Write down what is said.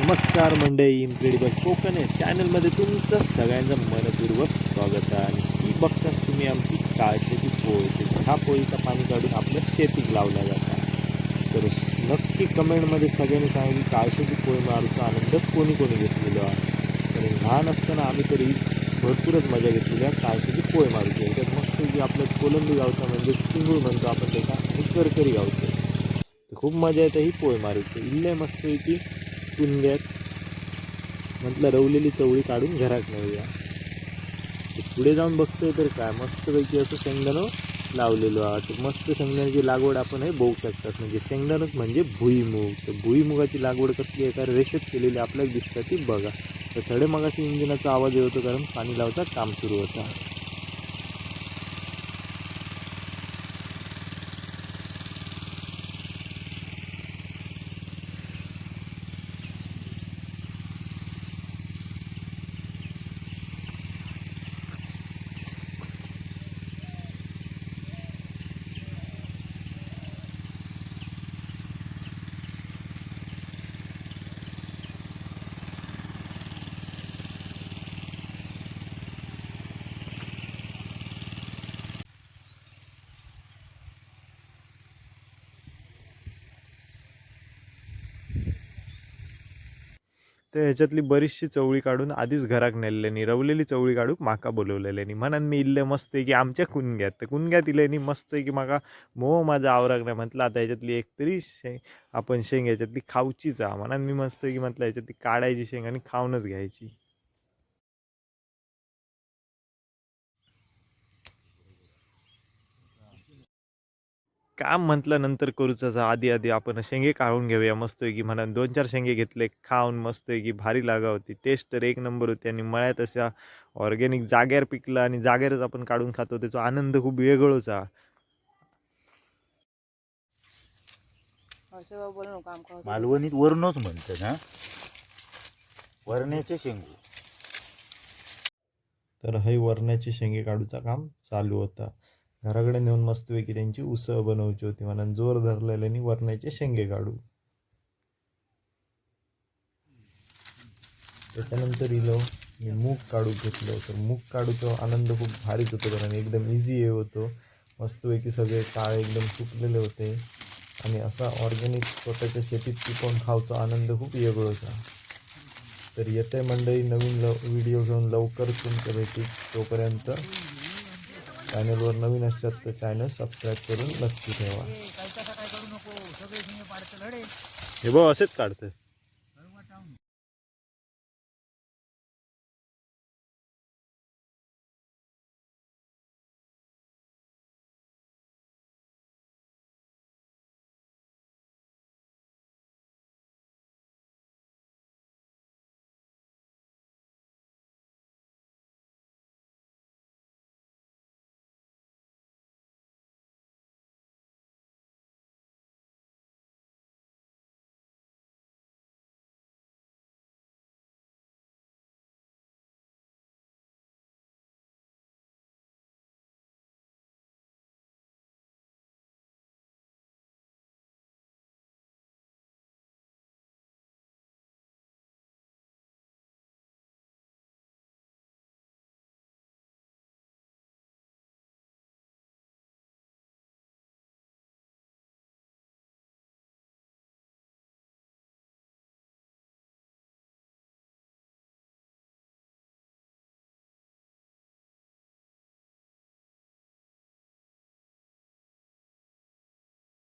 नमस्कार मंडळी इन्क्रेडिबल कोकण या चॅनलमध्ये तुमचं सगळ्यांचं मनपूर्वक स्वागत आहे. आणि ही बघताच तुम्ही आमची काळशेची पोळी हा ह्या पाणी काढून आपल्या शेतीत लावला जाता तर नक्की कमेंटमध्ये सगळ्यांनी सांगितलं की काळशेची पोळी मारूचा आनंद कोणी कोणी घेतलेलो आहे. तर लहान असताना आम्ही तरी भरपूरच मजा घेतलेली आहे काळशेची पोळी मारूची. याच्यात मस्त की आपलं कोलंबी गावचं म्हणजे चिंगूळ म्हणतो आपण त्याचा करकरी गावचं. खूप मजा येते ही पोळी मारूची. इल्ले मस्त की घ्यात म्हटलं रवलेली चवळी काढून घरात नेऊया. पुढे जाऊन बघतोय तर काय मस्तपैकी असं शेंगदाणं लावलेलो आहोत. मस्त शेंगदाण्याची लागवड आपण हे बघू शकतात. म्हणजे शेंगदाणच म्हणजे भुईमुग. तर भुईमुगाची लागवड कसली एका रेषेत केलेली आपल्याला दिसतात ती बघा. तर थडे मगाशी इंजिनाचा आवाज येत कारण पाणी लावता काम सुरू होता. तर ह्याच्यातली बरीचशी चवळी काढून आधीच घराक नेलेली रवलेली चवळी काढूक माका बोलवलेली म्हणून मी इल्ले मस्त आहे की आमच्या कुणग्यात. तर कुणग्यात इलेनी मस्त आहे की माका मोह माझा आवराक नाही. म्हटलं आता ह्याच्यातली एक तरी शेंग आपण शेंग ह्याच्यातली खाऊचीच आहे. म्हणून मी मस्त आहे की म्हटलं ह्याच्यातली काढायची शेंग आणि खाऊनच घ्यायची. काम म्हटलं नंतर करूच आधी आधी आपण शेंगे काढून घेऊया. मस्त की म्हणा दोन चार शेंगे घेतले खाऊन मस्त की भारी लागा होती. टेस्ट तर एक नंबर होती आणि मळ्यात अशा ऑर्गॅनिक जाग्यावर पिकलं आणि जाग्यावरच आपण काढून खातो. त्याचा आनंद खूप वेगळोच हा असं बोलू नका आमका मालवणीत वरणच म्हणतात ना वरण्याचे शेंगू. तर हे वरण्याचे शेंगे काढूचा काम चालू होता. घराकडे नेऊन मस्तपैकी त्यांची उसळ बनवायची होती. म्हणून जोर धरलेल्याने वरण्याचे शेंगे काढू. त्याच्यानंतर इलो मी मूग काढू घेतलं तर मूग काढूचा आनंद खूप भारीच होतो. कारण एकदम इझी हे होतो. मस्तपैकी सगळे काळे एकदम सुकलेले होते. आणि असा ऑर्गॅनिक स्वतःच्या शेतीत पिकवून खावचा आनंद खूप वेगळोच होता. तर येते मंडळी नवीन लव व्हिडिओ घेऊन लवकर तुमच्या भेटी तोपर्यंत चॅनलवर नवीन असतात तर चॅनल सबस्क्राईब करून नक्की ठेवा. हे बघ असेच काढतं.